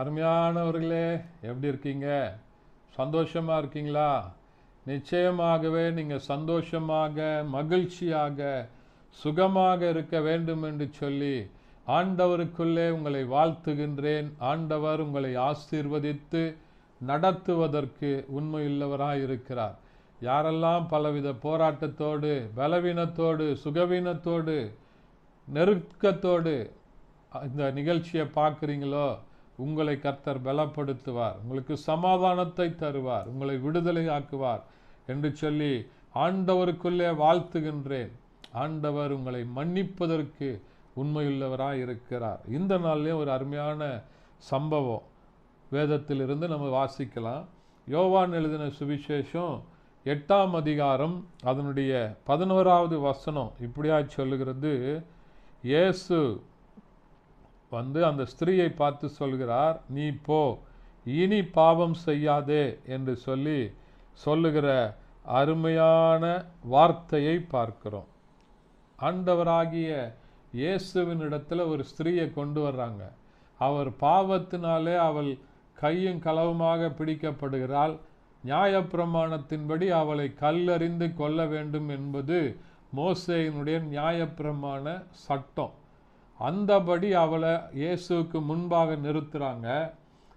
அருமையானவர்களே எப்படி இருக்கீங்க? சந்தோஷமாக இருக்கீங்களா? நிச்சயமாகவே நீங்கள் சந்தோஷமாக மகிழ்ச்சியாக சுகமாக இருக்க வேண்டும் என்று சொல்லி ஆண்டவருக்குள்ளே உங்களை வாழ்த்துகின்றேன். ஆண்டவர் உங்களை ஆசீர்வதித்து நடத்துவதற்கு உண்மையுள்ளவராக இருக்கிறார். யாரெல்லாம் பலவித போராட்டத்தோடு பலவீனத்தோடு சுகவீனத்தோடு நெருக்கத்தோடு இந்த நிகழ்ச்சியை பார்க்குறீங்களோ உங்களை கர்த்தர் பலப்படுத்துவார். உங்களுக்கு சமாதானத்தை தருவார். உங்களை விடுதலை ஆக்குவார் என்று சொல்லி ஆண்டவருக்குள்ளே வாழ்த்துகின்றேன். ஆண்டவர் உங்களை மன்னிப்பதற்கு உண்மையுள்ளவராக இருக்கிறார் இந்த நாள்லேயும் ஒரு அருமையான சம்பவம். வேதத்திலிருந்து நம்ம வாசிக்கலாம். யோவான் எழுதின சுவிசேஷம் எட்டாம் அதிகாரம் அதனுடைய பதினோராவது வசனம் இப்படியா சொல்லுகிறது. இயேசு வந்து அந்த ஸ்திரீயை பார்த்து சொல்கிறார் நீ போ இனி பாவம் செய்யாதே என்று சொல்லி சொல்லுகிற அருமையான வார்த்தையை பார்க்கிறோம். ஆண்டவராகிய இயேசுவின் இடத்துல ஒரு ஸ்திரீயை கொண்டு வர்றாங்க. அவர் பாவத்தினாலே அவள் கையும் களவுமாக பிடிக்கப்படுகிறாள். நியாயப்பிரமாணத்தின்படி அவளை கல்லறிந்து கொல்ல வேண்டும் என்பது மோசையினுடைய நியாயப்பிரமாண சட்டம். அந்தபடி அவளை இயேசுவுக்கு முன்பாக நிறுத்துகிறாங்க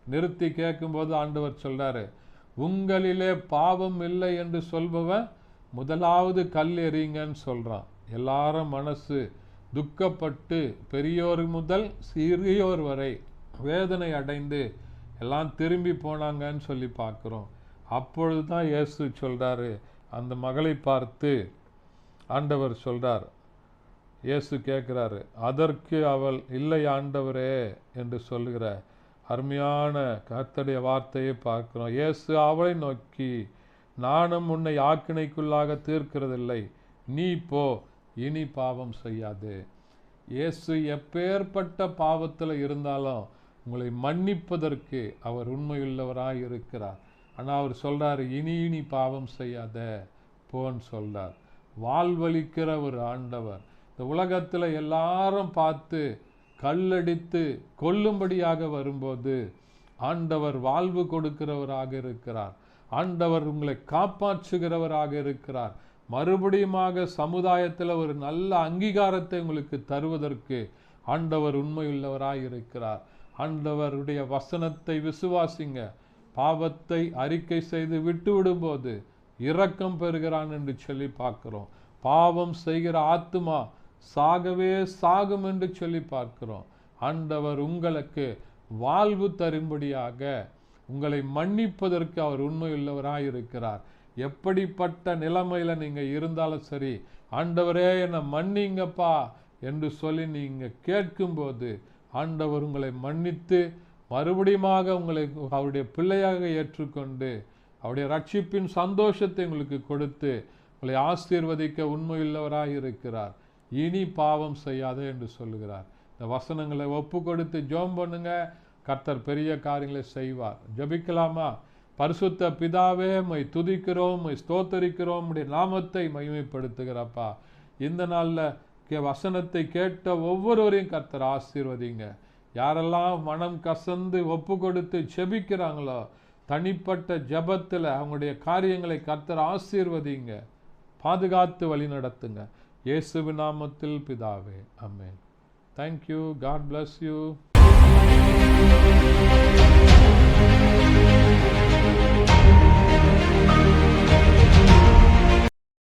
நிறுத்தி கேட்கும்போது ஆண்டவர் சொல்கிறாரு உங்களிலே பாவம் இல்லை என்று சொல்பவன் முதலாவது கல் எறிங்கன்னு சொல்கிறான் எல்லாரும் மனசு துக்கப்பட்டு பெரியோர் முதல் சிறியோர் வரை வேதனை அடைந்து எல்லாம் திரும்பி போனாங்கன்னு சொல்லி பார்க்குறோம். அப்பொழுது தான் இயேசு சொல்கிறாரு அந்த மகளை பார்த்து ஆண்டவர் சொல்கிறார் இயேசு கேட்குறாரு அதற்கு அவள் இல்லை ஆண்டவரே என்று சொல்லுகிற அருமையான கர்த்தடைய வார்த்தையை பார்க்கிறோம். இயேசு அவளை நோக்கி நானும் உன்னை ஆக்கினைக்குள்ளாக தீர்க்கிறதில்லை. நீ போ இனி பாவம் செய்யாதே. இயேசு எப்பேற்பட்ட பாவத்தில் இருந்தாலும் உங்களை மன்னிப்பதற்கு அவர் உண்மையுள்ளவராக இருக்கிறார். ஆனால் அவர் சொல்கிறார் இனி இனி பாவம் செய்யாத போன்னு சொல்கிறார் வாழ்வழிக்கிற ஒரு ஆண்டவர். இந்த உலகத்தில் எல்லாரும் பார்த்து கல்லடித்து கொல்லும்படியாக வரும்போது ஆண்டவர் வாழ்வு கொடுக்கிறவராக இருக்கிறார். ஆண்டவர் உங்களை காப்பாற்றுகிறவராக இருக்கிறார். மறுபடியுமாக சமுதாயத்தில் ஒரு நல்ல அங்கீகாரத்தை உங்களுக்கு தருவதற்கு ஆண்டவர் உண்மையுள்ளவராக இருக்கிறார். ஆண்டவருடைய வசனத்தை விசுவாசிங்க. பாவத்தை அறிக்கை செய்து விட்டு விடும்போது இரக்கம் பெறுகிறான் என்று சொல்லி பார்க்குறோம். பாவம் செய்கிற ஆத்துமா சாகவே சாகும் என்று சொல்லி பார்க்கிறோம். ஆண்டவர் உங்களுக்கு வாழ்வு தரும்படியாக உங்களை மன்னிப்பதற்கு அவர் உண்மையுள்ளவராக இருக்கிறார் எப்படிப்பட்ட நிலைமையில் நீங்கள் இருந்தாலும் சரி ஆண்டவரே என்னை மன்னிங்கப்பா என்று சொல்லி நீங்கள் கேட்கும்போது ஆண்டவர் உங்களை மன்னித்து மறுபடியுமாக உங்களை அவருடைய பிள்ளையாக ஏற்றுக்கொண்டு அவருடைய ரட்சிப்பின் சந்தோஷத்தை உங்களுக்கு கொடுத்து உங்களை ஆசீர்வதிக்க உண்மையுள்ளவராக இருக்கிறார் இனி பாவம் செய்யாது என்று சொல்லுகிறார். இந்த வசனங்களை ஒப்பு கொடுத்து ஜோம் பண்ணுங்க. கர்த்தர் பெரிய காரியங்களை செய்வார். ஜபிக்கலாமா? பரிசுத்த பிதாவே மை துதிக்கிறோம் மை ஸ்தோத்தரிக்கிறோம். உடைய நாமத்தை மகிமைப்படுத்துகிறப்பா. இந்த நாளில் கே வசனத்தை கேட்ட ஒவ்வொருவரையும் கர்த்தர் ஆசீர்வதிங்க. யாரெல்லாம் மனம் கசந்து ஒப்பு கொடுத்து செபிக்கிறாங்களோ தனிப்பட்ட ஜபத்தில் அவங்களுடைய காரியங்களை கர்த்தர் ஆசீர்வதிங்க. பாதுகாத்து வழி நடத்துங்க യേശുവിനാമത്തിൽ പിതാവേ amen thank you God bless you